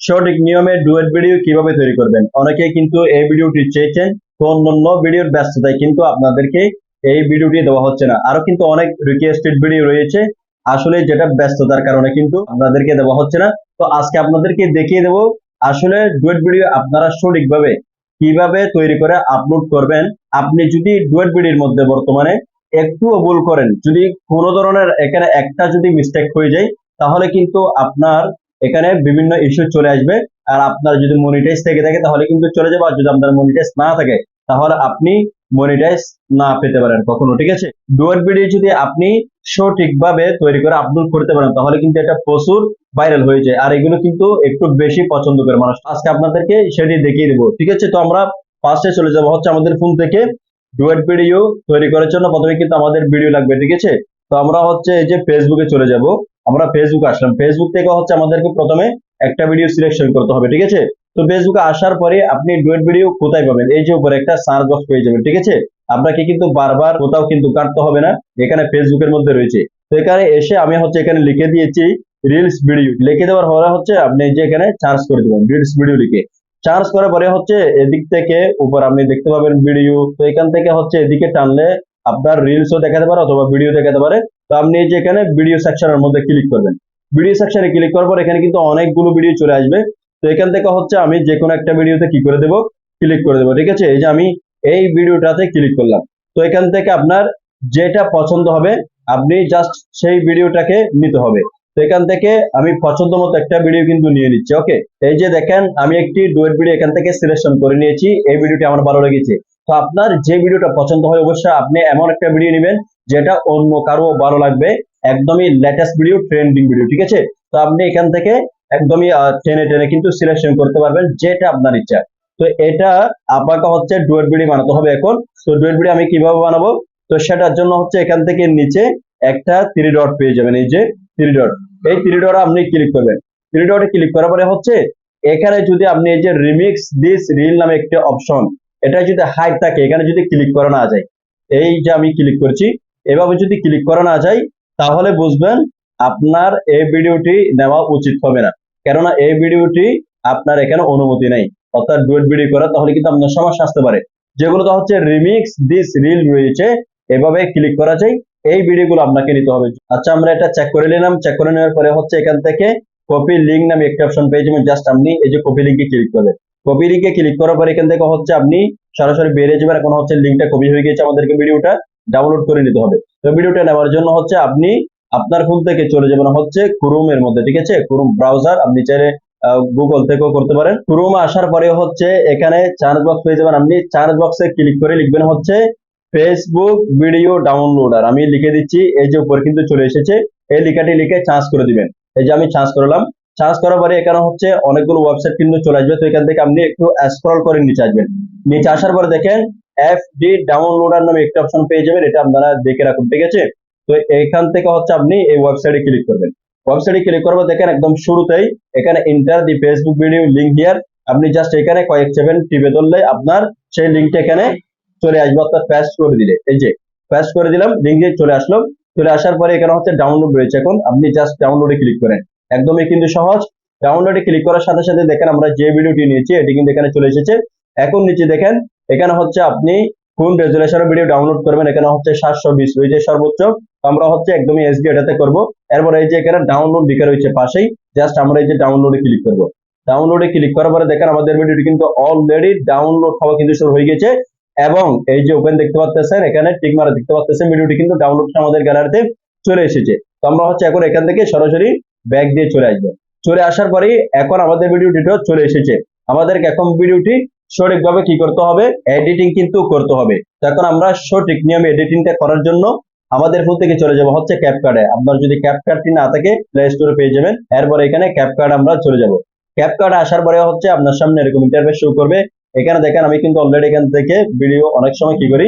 সঠিক নিয়মে duet video কীভাবে তৈরি করবেন? অনেকে কিন্তু এই ভিডিওটি চেয়েছেন, তো অন্যান্য ভিডিওর ব্যস্ততায় কিন্তু আপনাদেরকে এই ভিডিওটি দেওয়া হচ্ছে না। আরও কিন্তু অনেক রিকোয়েস্টেড ভিডিও রয়েছে। আসলে যেটা ব্যস্ততার কারণে কিন্তু আপনাদেরকে দেওয়া হচ্ছে না। তো আজকে আপনাদেরকে দেখিয়ে দেবো, আসলে ডুয়েট ভিডিও আপনারা সঠিকভাবে কীভাবে তৈরি করে আপলোড করবেন। আপনি যদি ডুয়েট ভিডিওর মধ্যে বর্তমানে একটুও ভুল করেন, যদি কোনো ধরনের এখানে একটা যদি মিস্টেক হয়ে যায়, তাহলে কিন্তু আপনার এখানে বিভিন্ন ইস্যু চলে আসবে। আর আপনার যদি মনিটাইজ থেকে থাকে, তাহলে কিন্তু চলে যাবে। আর যদি আপনার মনিটাইজ না থাকে, তাহলে আপনি মনিটাইজ না পেতে পারেন কখনো, ঠিক আছে? ডুয়েট ভিডিও যদি আপনি সঠিকভাবে তৈরি করে আপলোড করতে পারেন, তাহলে কিন্তু এটা প্রচুর ভাইরাল হয়ে যায়। আর এগুলো কিন্তু একটু বেশি পছন্দ করে মানুষ। আজকে আপনাদেরকে সেটি দেখিয়ে দেবো, ঠিক আছে? তো আমরা ফার্স্টে চলে যাব হচ্ছে আমাদের ফোন থেকে। ডুয়েট ভিডিও তৈরি করার জন্য প্রথমে কিন্তু আমাদের ভিডিও লাগবে, ঠিক আছে? তো আমরা হচ্ছে এই যে ফেসবুকে চলে যাব। আমরা ফেসবুক আসলাম। ফেসবুক থেকে হচ্ছে আমাদেরকে প্রথমে একটা ভিডিও সিলেকশন করতে হবে, ঠিক আছে? তো ফেসবুকে আসার পরে আপনি ডুয়েট ভিডিও কোথায় পাবেন? এই যে উপরে একটা সার্চ বক্স পেয়ে যাবেন, ঠিক আছে? আপনাকে কিন্তু বারবার কোথাও কিন্তু কাটতে হবে না, এখানে ফেসবুকের মধ্যে রয়েছে। তো এখানে এসে আমি হচ্ছে এখানে লিখে দিয়েছি রিলস ভিডিও লিখে দেওয়ার পরে হচ্ছে আপনি যে এখানে চার্জ করে দেবেন রিলস ভিডিও লিখে। চার্জ করার পরে হচ্ছে এদিক থেকে উপর আপনি দেখতে পাবেন ভিডিও তো এখান থেকে হচ্ছে এদিকে টানলে আপনার রিলসও দেখাতে পারে অথবা ভিডিও দেখাতে পারে। তো আপনি এই যে এখানে ভিডিও সেকশনের মধ্যে ক্লিক করবেন। ভিডিও সেকশনে ক্লিক করার পর এখানে কিন্তু অনেকগুলো ভিডিও চলে আসবে। তো এখান থেকে হচ্ছে আমি যে কোনো একটা ভিডিওতে কি করে দেবো? ক্লিক করে দেবো। ঠিক আছে? এই যে আমি এই ভিডিওটাতে ক্লিক করলাম। তো এখান থেকে আপনার যেটা পছন্দ হবে, আপনি জাস্ট সেই ভিডিওটাকে নিতে হবে। তো এখান থেকে আমি পছন্দ মতো একটা ভিডিও কিন্তু নিয়ে নিচ্ছি ওকে এই যে দেখেন, আমি একটি ডুয়েট ভিডিও এখান থেকে সিলেকশন করে নিয়েছি। এই ভিডিওটি আমার ভালো লেগেছে। তো আপনার যে ভিডিওটা পছন্দ হয়, অবশ্যই আপনি এমন একটা ভিডিও নেবেন যেটা অন্য কারও ভালো লাগবে। একদমই লেটেস্ট ভিডিও ট্রেন্ডিং ভিডিও ঠিক আছে? তো আপনি এখান থেকে একদমই টেনে টেনে কিন্তু সিলেকশন করতে পারবেন যেটা আপনার ইচ্ছা। তো এটা আপনাকে হচ্ছে ডুয়েট ভিডিও বানাতে হবে এখন। তো ডুয়েট ভিডিও আমি কীভাবে বানাবো? তো সেটার জন্য হচ্ছে এখান থেকে নিচে একটা থ্রি ডট পেয়ে যাবেন। এই যে থ্রি ডট এই থ্রি ডট আপনি ক্লিক করবেন। থ্রি ডটে ক্লিক করার পরে হচ্ছে এখানে যদি আপনি এই যে রিমিক্স দিস রিল নামে একটা অপশন এটা যদি হাইট থাকে, এখানে যদি ক্লিক করা না যায়, এই যে আমি ক্লিক করছি এভাবে যদি ক্লিক করা না যায়, তাহলে বুঝবেন আপনার এই ভিডিওটি নেওয়া উচিত হবে না। কেননা এই ভিডিওটি আপনার এখানে অনুমতি নেই। অর্থাৎ ডুয়েট ভিডিও করা, তাহলে কিন্তু আপনার সমস্যা আসতে পারে। যেগুলো তো হচ্ছে রিমিক্স দিস রিল রয়েছে, এভাবে ক্লিক করা যায়, এই ভিডিওগুলো আপনাকে নিতে হবে। আচ্ছা আমরা এটা চেক করে নিলাম। চেক করে নেওয়ার পরে হচ্ছে এখান থেকে কপি লিঙ্ক নামে একটা অপশন পেয়ে যাবেন। জাস্ট আপনি এই যে কপি লিঙ্কে ক্লিক করবেন। কপি লিঙ্কে ক্লিক করার পরে এখান থেকে হচ্ছে আপনি সরাসরি বেরিয়ে যাবেন। এখন হচ্ছে লিঙ্কটা কপি হয়ে গেছে আমাদেরকে ভিডিওটা ডাউনলোড করে নিতে হবে। তো ভিডিওটা নেওয়ার জন্য হচ্ছে আপনি আপনার ফোন থেকে চলে যাবেন হচ্ছে ক্রোম এর মধ্যে, ঠিক আছে? ক্রোম ব্রাউজার আপনি চাইলে গুগল থেকেও করতে পারেন। ক্রোম আসার পরে হচ্ছে এখানে চার্জ বক্স পেয়ে যাবেন আপনি। চার্জ বক্সে ক্লিক করে লিখবেন হচ্ছে ফেসবুক ভিডিও ডাউনলোডার আমি লিখে দিচ্ছি, এই যে উপর কিন্তু চলে এসেছে, এই লেখাটি লিখে চার্জ করে দিবেন। এই যে আমি চার্জ করলাম চার্জ করার পরে এখানে হচ্ছে অনেকগুলো ওয়েবসাইট কিন্তু চলে আসবে। তো এখান থেকে আপনি একটু স্ক্রল করে নিচে আসবেন। নিচে আসার পরে দেখেন এফ ডি ডাউনলোডার নামে একটা অপশন পেয়ে যাবেন, এটা আপনারা দেখে রাখুন, ঠিক আছে? তো এখান থেকে হচ্ছে আপনি এই ওয়েবসাইটে ক্লিক করবেন। ওয়েবসাইটে ক্লিক করব দেখেন একদম শুরুতেই এখানে enter the Facebook video link here আপনি জাস্ট এখানে কয়েক সেকেন্ড টিপে ধরলে আপনার সেই লিঙ্কটা এখানে চলে আসবে, অর্থাৎ পেস্ট করে দিলে। এই যে পেস্ট করে দিলাম লিঙ্ক দিয়ে চলে আসলো। চলে আসার পরে এখানে হচ্ছে ডাউনলোড রয়েছে এখন, আপনি জাস্ট ডাউনলোডে ক্লিক করেন। একদমই কিন্তু সহজ। ডাউনলোডে ক্লিক করার সাথে সাথে দেখেন আমরা যে ভিডিওটি নিয়েছি, এটি কিন্তু এখানে চলে এসেছে। এখন নিচে দেখেন এখানে হচ্ছে আপনি কোন রেজুলেশনের ভিডিও ডাউনলোড করবেন, এখানে হচ্ছে সাতশো বিশ রয়েছে সর্বোচ্চ, আমরা হচ্ছে একদমই এসডি এটাতে করব। এরপর এই যে এখানে ডাউনলোড লিখে রয়েছে পাশেই জাস্ট আমরা এই যে ডাউনলোডে ক্লিক করব। ডাউনলোডে ক্লিক করার পরে দেখেন আমাদের ভিডিওটি কিন্তু অলরেডি ডাউনলোড হওয়া কিন্তু শুরু হয়ে গেছে। এবং এই যে ওপেন দেখতে পাচ্ছেন এখানে টিক মারা দেখতে পাচ্ছেন ভিডিওটি কিন্তু ডাউনলোড আমাদের গ্যালারিতে চলে এসেছে। তো আমরা হচ্ছে এখন এখান থেকে সরাসরি ব্যাগ দিয়ে চলে আসব। চলে আসার পরেই এখন আমাদের ভিডিওটিও চলে এসেছে। আমাদেরকে এখন ভিডিওটি সঠিকভাবে কি করতে হবে? এডিটিং কিন্তু করতে হবে। এখন আমরা সঠিক নিয়মে এডিটিংটা করার জন্য আমাদের থেকে চলে যাব হচ্ছে ক্যাপকার্ডে আপনার যদি ক্যাপকার্ডটি না থাকে প্লে স্টোরে পেয়ে যাবেন। এরপর এখানে ক্যাপকার্ড আমরা চলে যাব। ক্যাপকার্ড আসার পরে হচ্ছে আপনার সামনে এরকম ইন্টারফেস শো করবে। এখানে দেখেন আমি কিন্তু অলরেডি এখান থেকে ভিডিও অনেক সময় কি করি?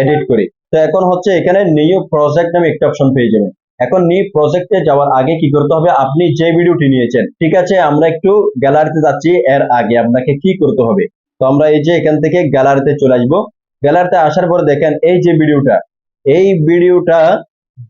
এডিট করি। তো এখন হচ্ছে এখানে নিউ প্রজেক্ট নামে একটা অপশন পেয়ে যাবেন। এখন নিউ প্রজেক্টে যাওয়ার আগে কি করতে হবে? আপনি যে ভিডিওটি নিয়েছেন, ঠিক আছে? আমরা একটু গ্যালারিতে যাচ্ছি, এর আগে আপনাকে কি করতে হবে? তো আমরা এই যে এখান থেকে গ্যালারিতে চলে আসব। গ্যালারিতে আসার পর দেখেন এই যে ভিডিওটা এই ভিডিওটা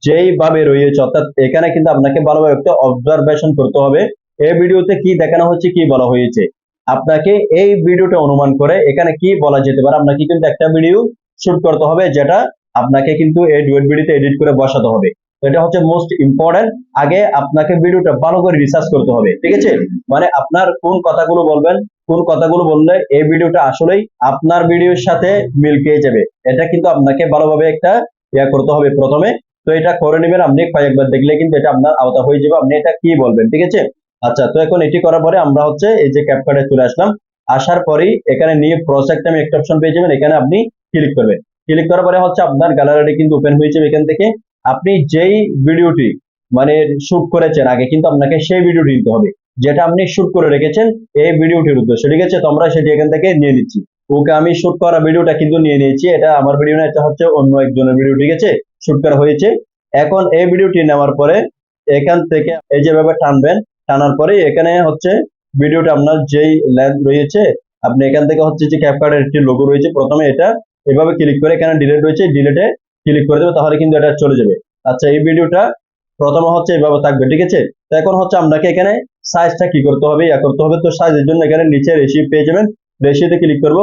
যেইভাবে রয়েছে, অর্থাৎ এখানে কিন্তু আপনাকে ভালোভাবে একটা অবজারভেশন করতে হবে। এই ভিডিওতে কি দেখানো হচ্ছে, কি বলা হয়েছে? আপনাকে এই ভিডিওটা অনুমান করে এখানে কি বলা যেতে পারে, আপনাকে কিন্তু একটা ভিডিও শুট করতে হবে, যেটা আপনাকে কিন্তু এই ডুয়েট ভিডিওতে এডিট করে বসাতে হবে। এটা হচ্ছে মোস্ট ইম্পর্টেন্ট আগে আপনাকে ভিডিওটা ভালো করে রিসার্চ করতে হবে, ঠিক আছে? মানে আপনার কোন কথাগুলো বলবেন, কোন কথাগুলো বললে এই ভিডিওটা আসলেই আপনার ভিডিওর সাথে মিল পেয়ে যাবে। এটা কিন্তু আপনাকে ভালোভাবে একটা ইয়া করতে হবে প্রথমে। তো এটা করে নেবেন আপনি, কয়েকবার দেখলে কিন্তু এটা আপনার আওতা হয়ে যাবে। আপনি এটা কি বলবেন, ঠিক আছে? আচ্ছা তো এখন এটি করার পরে আমরা হচ্ছে এই যে ক্যাপকার্ডে চলে আসলাম। আসার পরেই এখানে নিয়ে প্রজেক্ট আমি একটা অপশন পেয়ে যাবেন, এখানে আপনি ক্লিক করবেন। ক্লিক করার পরে হচ্ছে আপনার গ্যালারিটি কিন্তু ওপেন হয়ে যাবে এখান থেকে। আপনি যেই ভিডিওটি মানে শুট করেছেন আগে, কিন্তু আপনাকে সেই ভিডিওটি নিতে হবে। যেটা আপনি শুট করে রেখেছেন, এই ভিডিওটির উদ্দেশ্য। ঠিক আছে? তো আমরা সেটি এখান থেকে নিয়ে নিচ্ছি। ওকে, আমি শুট করা ভিডিওটা কিন্তু নিয়ে নিয়েছি। এটা আমার ভিডিও না, এটা হচ্ছে অন্য একজনের ভিডিও, ঠিক আছে? শুট করা হয়েছে। এখন এই ভিডিওটি নেওয়ার পরে এখান থেকে এই যেভাবে টানবেন টানার পরে এখানে হচ্ছে ভিডিওটা আপনার যেই লেন্থ রয়েছে, আপনি এখান থেকে হচ্ছে যে ক্যাপকার্ডের একটি লোগো রয়েছে, প্রথমে এটা এভাবে ক্লিক করে এখানে ডিলেট রয়েছে। ডিলেটে ক্লিক করে দেবে, তাহলে কিন্তু এটা চলে যাবে। আচ্ছা এই ভিডিওটা প্রথমে হচ্ছে এইভাবে থাকবে, ঠিক আছে? তো এখন হচ্ছে আপনাকে এখানে সাইজটা কি করতে হবে, ইয়া করতে হবে। তো সাইজের জন্য এখানে নিচে রেশি পেয়ে যাবেন। রেশিতে ক্লিক করব।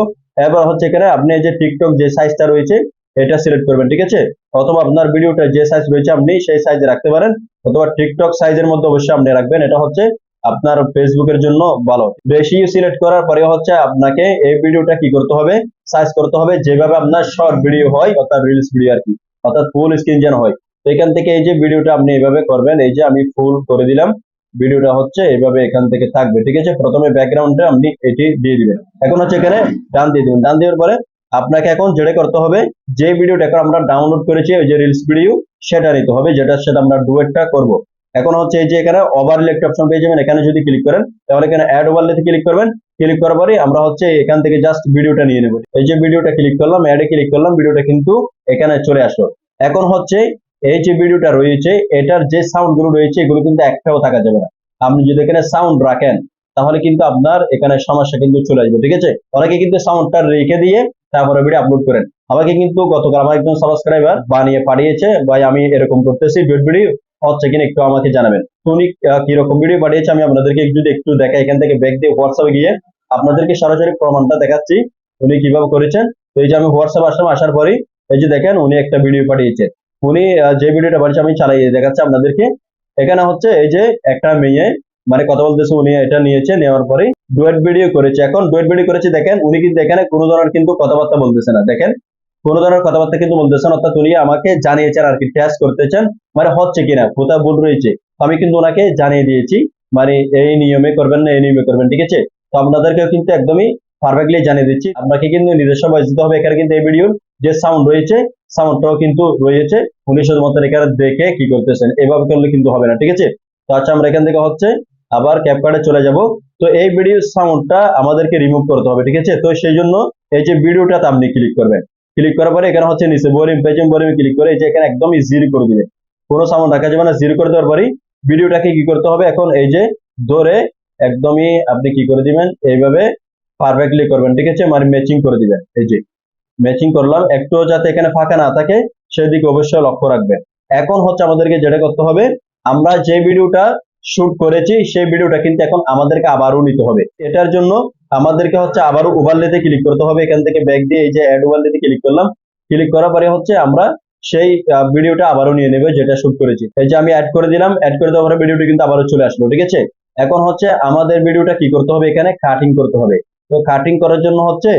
এবার হচ্ছে এখানে আপনি যে টিকটক যে সাইজটা রয়েছে, এটা সিলেক্ট করবেন, ঠিক আছে? অথবা আপনার ভিডিওটা যে সাইজ রয়েছে, আপনি সেই সাইজে রাখতে পারেন। অথবা টিকটক সাইজের মধ্যে অবশ্যই আপনি রাখবেন। এটা হচ্ছে আপনার ফেসবুকের জন্য ভালো। রেশিও সিলেক্ট করার পরে হচ্ছে আপনাকে এই ভিডিওটা কি করতে হবে? সাইজ করতে হবে, যেভাবে আপনার শর্ট ভিডিও হয়, অর্থাৎ রিলস ভিডিও আর কি, অর্থাৎ ফুল স্ক্রিন যেন হয়। তো এখান থেকে এই যে ভিডিওটা আপনি এইভাবে করবেন, এই যে আমি ফুল করে দিলাম ভিডিওটা হচ্ছে এইভাবে এখান থেকে থাকবে, ঠিক আছে? প্রথমে ব্যাকগ্রাউন্ডে আপনি এটি দিয়ে দিবেন। এখন হচ্ছে এখানে ডান দিয়ে দিবেন। ডান দেওয়ার পরে আপনাকে এখন যেটা করতে হবে, যে ভিডিওটা এখন আমরা ডাউনলোড করেছি, ওই যে রিলস ভিডিও সেটা নিতে হবে, যেটার সাথে আমরা ডুয়েটটা করব। এখন হচ্ছে এই যে এখানে ওভারলে একটা অপশন পেয়ে যাবেন। এখানে যদি ক্লিক করেন, তাহলে এখানে অ্যাড ওভারলেতে ক্লিক করবেন। ক্লিক করার পরে আমরা হচ্ছে এখান থেকে জাস্ট ভিডিওটা নিয়ে নেব। এই যে ভিডিওটা ক্লিক করলাম অ্যাডে ক্লিক করলাম ভিডিওটা কিন্তু এখানে চলে আসলো। এখন হচ্ছে এই যে ভিডিওটা রয়েছে, এটার যে সাউন্ডগুলো রয়েছে, এগুলো কিন্তু একটাও থাকা যাবে না। আপনি যদি এখানে সাউন্ড রাখেন, তাহলে কিন্তু আপনার এখানে সমস্যা কিন্তু চলে আসবে, ঠিক আছে? অনেকে কিন্তু সাউন্ডটা রেখে দিয়ে তারপরে ভিডিও আপলোড করেন। আমাকে কিন্তু গতকাল আমার একজন সাবস্ক্রাইবার বানিয়ে পাঠিয়েছে, ভাই, আমি এরকম করতেছি ভিডিও হচ্ছে কিনা একটু আমাকে জানাবেন। আহ, কীরকম ভিডিও পাঠিয়েছে আমি আপনাদেরকে একটু একটু দেখা এখান থেকে ব্যাক দিয়ে হোয়াটসঅ্যাপে গিয়ে আপনাদেরকে সরাসরি প্রমাণটা দেখাচ্ছি উনি কীভাবে করেছেন। তো এই যে আমি হোয়াটসঅ্যাপ আসলাম আসার পরেই এই যে দেখেন উনি একটা ভিডিও পাঠিয়েছেন উনি যে ভিডিওটা পাঠিয়েছে আমি চালিয়ে দেখাচ্ছি আপনাদেরকে। এখানে হচ্ছে এই যে একটা মেয়ে মানে কথা বলতেছে উনি এটা নিয়েছে নেওয়ার পরে ডুয়েট ভিডিও করেছে। এখন ডুয়েট ভিডিও করেছে দেখেন উনি কিন্তু এখানে কোনো ধরনের কিন্তু কথাবার্তা বলতেছে না। দেখেন কোনো ধরনের কথাবার্তা কিন্তু বলতেছেন, অর্থাৎ উনি আমাকে জানিয়েছেন আর কি টেস্ট করতেছেন মানে হচ্ছে কিনা কোথাও ভুল রয়েছে আমি কিন্তু ওনাকে জানিয়ে দিয়েছি মানে এই নিয়মে করবেন না, এই নিয়মে করবেন, ঠিক আছে? তো আপনাদেরকেও কিন্তু একদমই পারফেক্টলি জানিয়ে দিচ্ছি, আপনাকে কিন্তু নিজস্ব ভয়েস দিতে হবে, এখানে কিন্তু এই ভিডিওর যে সাউন্ড রয়েছে সাউন্ডটাও কিন্তু রয়েছে, উনি শুধুমাত্র এখানে দেখে কি করতেছেন, এভাবে করলে কিন্তু হবে না, ঠিক আছে? তো আচ্ছা আমরা এখান থেকে হচ্ছে আবার ক্যাপকার্ডে চলে যাব, তো এই ভিডিও সাউন্ডটা আমাদেরকে রিমুভ করতে হবে, ঠিক আছে? তো সেই জন্য এই যে ভিডিওটাতে আপনি ক্লিক করবেন। ক্লিক করার পরে এখানে হচ্ছে নিচে বোরিং পেজম বোরিং ক্লিক করে এই যে এখানে একদমই জিরো করে দিবেন কোনো সাউন্ড রাখা যাবে না জিরো করে দেওয়ার পরেই ভিডিওটাকে কি করতে হবে এখন এই যে ধরে একদমই আপনি কি করে দিবেন? এইভাবে পারফেক্টলি করবেন, ঠিক আছে? মানে ম্যাচিং করে দিবেন, এই যে ম্যাচিং করলাম একটু যাতে এখানে ফাঁকা না থাকে, সেদিকে অবশ্যই লক্ষ্য রাখবেন। এখন হচ্ছে আমাদেরকে যেটা করতে হবে, আমরা যে ভিডিওটা শুট করেছি, সেই ভিডিওটা কিন্তু এখন আমাদেরকে আবারও নিতে হবে। এটার জন্য আমাদেরকে হচ্ছে আবারও ওভারলেতে ক্লিক করতে হবে। এখান থেকে ব্যাক দিয়ে এই যে অ্যাড ওভারলেতে ক্লিক করলাম ক্লিক করার পরে হচ্ছে আমরা সেই ভিডিওটা আবারও নিয়ে নেবে যেটা শুট করেছি। এই যে আমি অ্যাড করে দিলাম অ্যাড করে দেওয়ার পরে ভিডিওটি কিন্তু আবারও চলে আসলো, ঠিক আছে? এখন হচ্ছে আমাদের ভিডিওটা কি করতে হবে এখানে? কাটিং করতে হবে। তো কাটিং করার জন্য হচ্ছে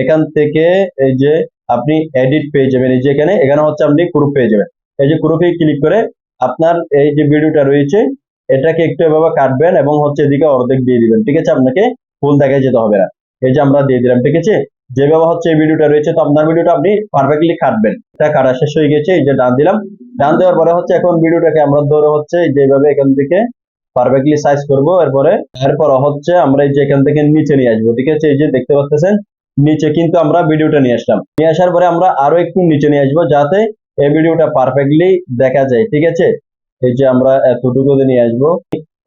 এখান থেকে এই যে আপনি এডিট পেয়ে যাবেন। এই যে এখানে এখানে হচ্ছে আপনি গ্রুপ পেয়ে যাবেন। এই যে গ্রুপে ক্লিক করে আপনার এই যে ভিডিওটা রয়েছে এটাকে একটু এভাবে কাটবেন এবং হচ্ছে এদিকে অর্ধেক দিয়ে দিবেন। ঠিক আছে? আপনাকে ফুল দেখায় যেতে হবে না। এই যে আমরা দিয়ে দিলাম, ঠিক আছে? যেভাবে হচ্ছে এই ভিডিওটা রয়েছে, তো আপনার ভিডিওটা আপনি পারফেক্টলি কাটবেন। এটা কাটা শেষ হয়ে গেছে, এই যে ডান দিলাম। ডান দেওয়ার পরে হচ্ছে এখন ভিডিওটাকে আমরা ধরে হচ্ছে যেভাবে এখান থেকে পারফেক্টলি সাইজ করব। এরপরে, এরপর হচ্ছে আমরা এই যে এখান থেকে নিচে নিয়ে আসব, ঠিক আছে? এই যে দেখতে পাচ্ছেন? নিচে কিন্তু আমরা ভিডিওটা নিয়ে আসলাম। নিয়ে আসার পরে আমরা আরও একটু নিচে নিয়ে আসব, যাতে এই ভিডিওটা পারফেক্টলি দেখা যায়, ঠিক আছে? এই যে আমরা এতটুকু নিয়ে আসব।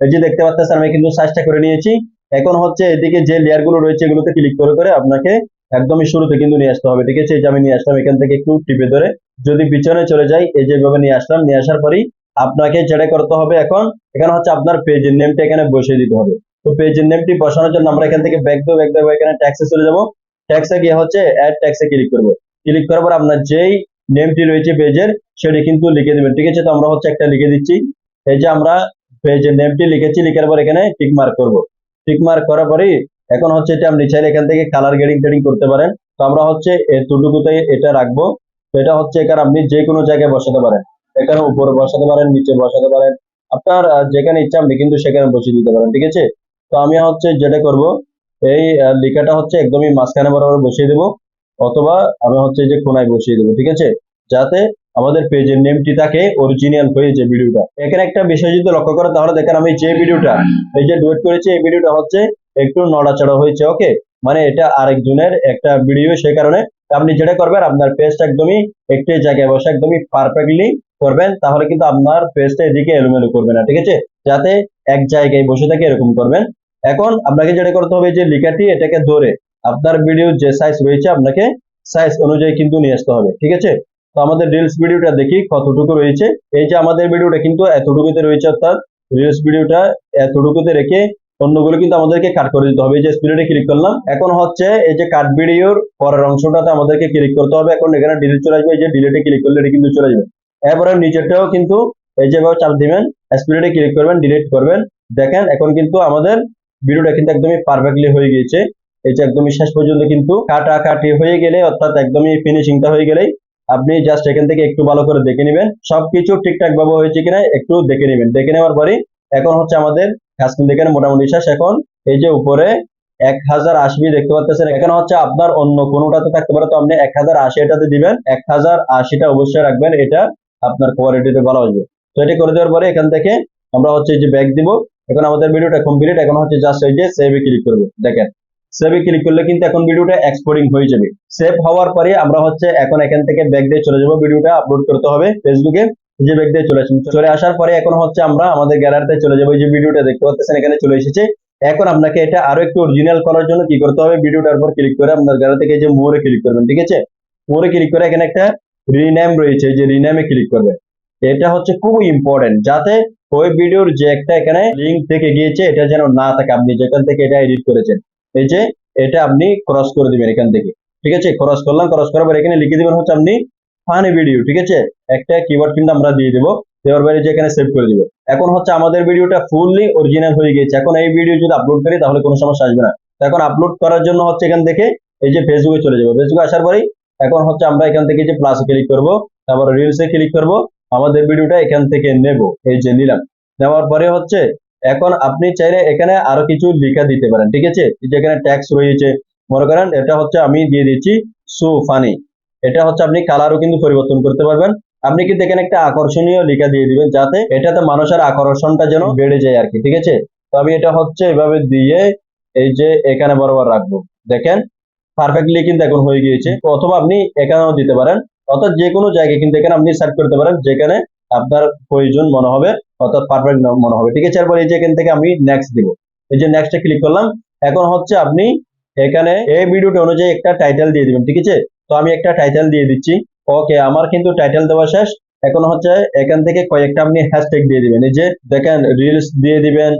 এই যে দেখতে পাচ্ছেন, আমি কিন্তু সাইজটা করে নিয়েছি। এখন হচ্ছে এদিকে যে লেয়ারগুলো রয়েছে, এগুলোতে ক্লিক করে করে আপনাকে একদমই শুরুতে কিন্তু নিয়ে আসতে হবে। ঠিক আছে, এই যে আমি নিয়ে আসলাম, এখান থেকে একটু টিপে ধরে। যদি পিছনে চলে যাই, এই যেভাবে নিয়ে আসলাম, নিয়ে আসার পরেই আপনাকে যেটা করতে হবে এখন, এখানে হচ্ছে আপনার পেজের নেমটা এখানে বসিয়ে দিতে হবে। তো পেজের নেমটি বসানোর জন্য আমরা এখান থেকে ব্যাক দেবো ব্যাক দেবো, এখানে ট্যাক্সে চলে যাব। ট্যাক্সে গিয়ে হচ্ছে অ্যাড ট্যাক্সে ক্লিক করব। ক্লিক করার পর আপনার যেই নেমটি রয়েছে পেজের, সেটি কিন্তু লিখে দেবেন। ঠিক আছে, তো আমরা হচ্ছে একটা লিখে দিচ্ছি। এই যে আমরা পেজের নেমটি লিখেছি লিখার পর এখানে টিক মার্ক করব। টিক মার্ক করার পরেই এখন হচ্ছে এটা আপনি চাইলে এখান থেকে কালার গ্রেডিং টেডিং করতে পারেন। তো আমরা হচ্ছে এতটুকুতে এটা রাখব। এটা হচ্ছে এখানে আপনি যে কোনো জায়গায় বসাতে পারেন। এখানে উপরে বসাতে পারেন, নিচে বসাতে পারেন। আপনার যেখানে ইচ্ছা আপনি কিন্তু সেখানে বসিয়ে দিতে পারেন। ঠিক আছে? তো আমি হচ্ছে যেটা করব, এই লেখাটা হচ্ছে একদমই মাঝখানে বরাবর বসিয়ে দেবো। অথবা আমি হচ্ছে যে কোনায় বসিয়ে দেবো, ঠিক আছে? যাতে আমাদের পেজের নেমটি থাকে অরিজিনাল হয়ে যে ভিডিওটা। এখানে একটা বিষয় যদি লক্ষ্য করে তাহলে দেখেন আমি যে ভিডিওটা, এই যে ডুয়েট করেছি, এই ভিডিওটা হচ্ছে একটু নড়াচড়া হয়েছে ওকে মানে এটা আরেকজনের একটা ভিডিও সেই কারণে আপনি যেটা করবেন, আপনার পেজটা একদমই একটি জায়গায় বসে একদমই পারফেক্টলি করবেন, তাহলে কিন্তু আপনার পেজটা এদিকে এলোমেলো করবে না, ঠিক আছে? যাতে এক জায়গায় বসে থাকে এরকম করবেন। এখন আপনাকে যেটা করতে হবে যে লেখাটি এটাকে ধরে আপনার ভিডিও যে সাইজ রয়েছে আপনাকে সাইজ অনুযায়ী কিন্তু নিয়ে আসতে হবে, ঠিক আছে? তো আমাদের রিলস ভিডিওটা দেখি কতটুকু রয়েছে। এই যে আমাদের ভিডিওটা কিন্তু এতটুকুতে রয়েছে অর্থাৎ রিলস ভিডিওটা এতটুকুতে রেখে অন্যগুলো কিন্তু আমাদেরকে কাট করে দিতে হবে। এই যে স্পিডে ক্লিক করলাম, এখন হচ্ছে এই যে কাট ভিডিওর পরের অংশটাতে আমাদেরকে ক্লিক করতে হবে। এখন এখানে ডিলিট চলে আসবে, এই যে ডিলিটে ক্লিক করলে এটা কিন্তু চলে যাবে। এরপরে নিচেরটাও কিন্তু এই যে এভাবে চাপ দিবেন স্পিডে ক্লিক করবেন ডিলিট করবেন। দেখেন, এখন কিন্তু আমাদের ভিডিওটা কিন্তু একদমই পারফেক্টলি হয়ে গিয়েছে। যে একদমই শেষ পর্যন্ত কিন্তু কাটা কাটি হয়ে গেলে, অর্থাৎ একদমই ফিনিশিংটা হয়ে গেলেই আপনি জাস্ট এখান থেকে একটু ভালো করে দেখে নেবেন। সবকিছু ঠিকঠাক ভাবে হয়েছে কিনা একটু দেখে নেবেন। দেখে নেওয়ার পরে এখন হচ্ছে আমাদের কাজ কিন্তু মোটামুটি শেষ। এখন এই যে উপরে এক হাজার আশি দেখতে পাচ্ছেন। এখানে হচ্ছে আপনার অন্য কোনোটাতে থাকতে পারে, তো আপনি এক হাজার আশি এটাতে দিবেন। এক হাজার আশিটা অবশ্যই রাখবেন, এটা আপনার কোয়ালিটিতে ভালো আসবে। তো এটা করে দেওয়ার পরে এখান থেকে আমরা হচ্ছে এই যে ব্যাগ দিব। এখন আমাদের ভিডিওটা কমপ্লিট এখন হচ্ছে জাস্ট এই যে সেভে ক্লিক করব। দেখেন। সেভে ক্লিক করলে কিন্তু এখন ভিডিওটা এক্সপোর্টিং হয়ে যাবে। সেভ হওয়ার পরে আমরা হচ্ছে এখন এখান থেকে ব্যাক দিয়ে চলে যাব। ভিডিওটা আপলোড করতে হবে ফেসবুকে যে ব্যাক দিয়ে চলে আসুন চলে আসার পরে এখন হচ্ছে আমরা আমাদের গ্যালারিতে চলে যাব। যে ভিডিওটা দেখতে পাচ্ছেন, এখানে চলে এসেছে। এখন আপনাকে এটা আরও একটু অরিজিনাল করার জন্য কি করতে হবে? ভিডিওটার উপর ক্লিক করে আপনার গ্যালারি থেকে যে মোরে ক্লিক করবেন, ঠিক আছে? মোরে ক্লিক করে এখানে একটা রিনেম রয়েছে। যে রিনেমে ক্লিক করবেন এটা হচ্ছে খুব ইম্পর্টেন্ট যাতে ওই ভিডিওর যে একটা এখানে লিঙ্ক থেকে গিয়েছে, এটা যেন না থাকে। আপনি যেখান থেকে এটা এডিট করেছেন। এই যে এটা আপনি ক্রস করে দিবেন এখান থেকে। ঠিক আছে? ক্রস করলাম ক্রস করার পর এখানে লিখে দিবেন হচ্ছে আপনি ফানি ভিডিও ঠিক আছে? একটা কিওয়ার্ড কিন্তু আমরা দিয়ে দেবো। দেওয়ার পরে যে এখানে সেভ করে দিব এখন হচ্ছে আমাদের ভিডিওটা ফুললি অরিজিনাল হয়ে গেছে এখন এই ভিডিও যদি আপলোড করি তাহলে কোনো সমস্যা আসবে না। এখন আপলোড করার জন্য হচ্ছে এখান থেকে এই যে ফেসবুকে চলে যাব। ফেসবুকে আসার পরেই এখন হচ্ছে আমরা এখান থেকে যে প্লাসে ক্লিক করব, তারপর রিলসে ক্লিক করব, আমাদের ভিডিওটা এখান থেকে নেব। এই যে নিলাম। নেওয়ার পরে হচ্ছে এখন আপনি চাইলে এখানে আরও কিছু লেখা দিতে পারেন, ঠিক আছে? এই যে এখানে ট্যাক্স রয়েছে, মনে করেন এটা হচ্ছে আমি দিয়ে দিচ্ছি সু ফানি এটা হচ্ছে আপনি কালারও কিন্তু পরিবর্তন করতে পারবেন। আপনি কিন্তু এখানে একটা আকর্ষণীয় লিখা দিয়ে দিবেন যাতে এটাতে মানুষের আকর্ষণটা যেন বেড়ে যায় আর কি, ঠিক আছে? তো আমি এটা হচ্ছে এভাবে দিয়ে এই যে এখানে বরাবর রাখব। দেখেন পারফেক্টলি কিন্তু এখন হয়ে গিয়েছে। অথবা আপনি এখানেও দিতে পারেন, অর্থাৎ যে কোনো জায়গায় কিন্তু এখানে আপনি সেট করতে পারেন, যেখানে আপনার প্রয়োজন মনে হবে, অর্থাৎ পারফেক্ট মনে হবে। ঠিক আছে? এরপর এই যে এখান থেকে আমি নেক্সট দিব। এই যে নেক্সটে ক্লিক করলাম, এখন হচ্ছে আপনি এখানে এই ভিডিওটা অনুযায়ী একটা টাইটেল দিয়ে দিবেন, ঠিক আছে? তো আমি একটা টাইটেল দিয়ে দিচ্ছি। ওকে আমার কিন্তু টাইটেল দেওয়া শেষ। এখন হচ্ছে এখান থেকে কয়েকটা আপনি হ্যাশট্যাগ দিয়ে দিবেন। এই যে দেখেন রিলস দিয়ে দিবেন,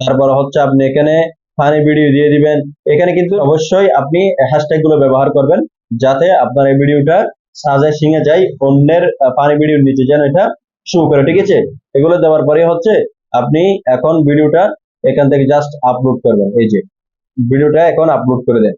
তারপর হচ্ছে আপনি এখানে ফানি ভিডিও দিয়ে দিবেন। এখানে কিন্তু অবশ্যই আপনি হ্যাশট্যাগগুলো ব্যবহার করবেন, যাতে আপনার এই ভিডিওটা সাজায় সিঙে যায় অন্যের ফানি ভিডিওর নিচে। যেন এটা শো করে, ঠিক আছে? এগুলো দেওয়ার পরে হচ্ছে আপনি এখন ভিডিওটা এখান থেকে জাস্ট আপলোড করবেন, এই যে। ভিডিওটা এখন আপলোড করে দেন।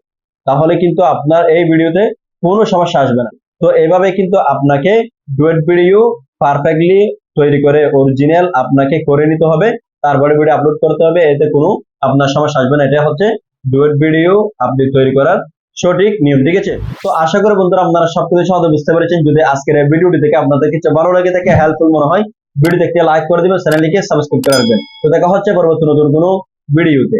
তাহলে কিন্তু আপনার এই ভিডিওতে কোনো সমস্যা আসবে না। তো এইভাবে কিন্তু আপনাকে ডুয়েট ভিডিও পারফেক্টলি তৈরি করে, অরিজিনাল আপনাকে করে নিতে হবে। তারপরে ভিডিও আপলোড করতে হবে, এতে কোনো আপনার সমস্যা আসবে না। এটা হচ্ছে ডুয়েট ভিডিও আপনি তৈরি করার সঠিক নিয়ম, ঠিক আছে? তো আশা করি বন্ধুরা আপনারা সবকিছু সহজে বুঝতে পেরেছেন। যদি আজকের এই ভিডিওটি থেকে আপনাদের কিছু ভালো লাগে থাকে হেল্পফুল মনে হয় ভিডিও দেখতে লাইক করে দিবেন চ্যানেলটিকে সাবস্ক্রাইব করে রাখবেন। তো দেখা হচ্ছে পরবর্তী নতুন কোনো ভিডিওতে।